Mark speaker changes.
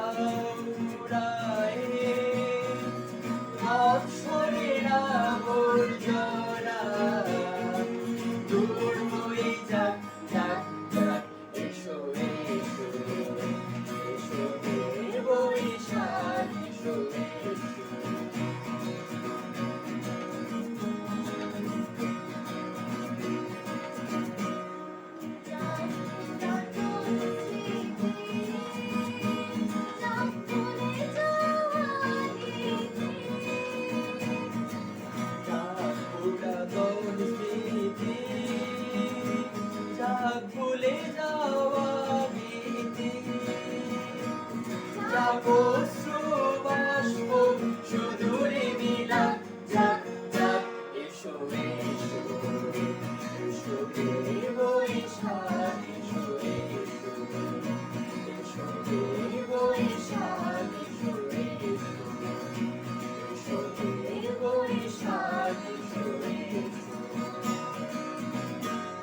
Speaker 1: Laura. ভুলে যাওয়া মিতি যাবো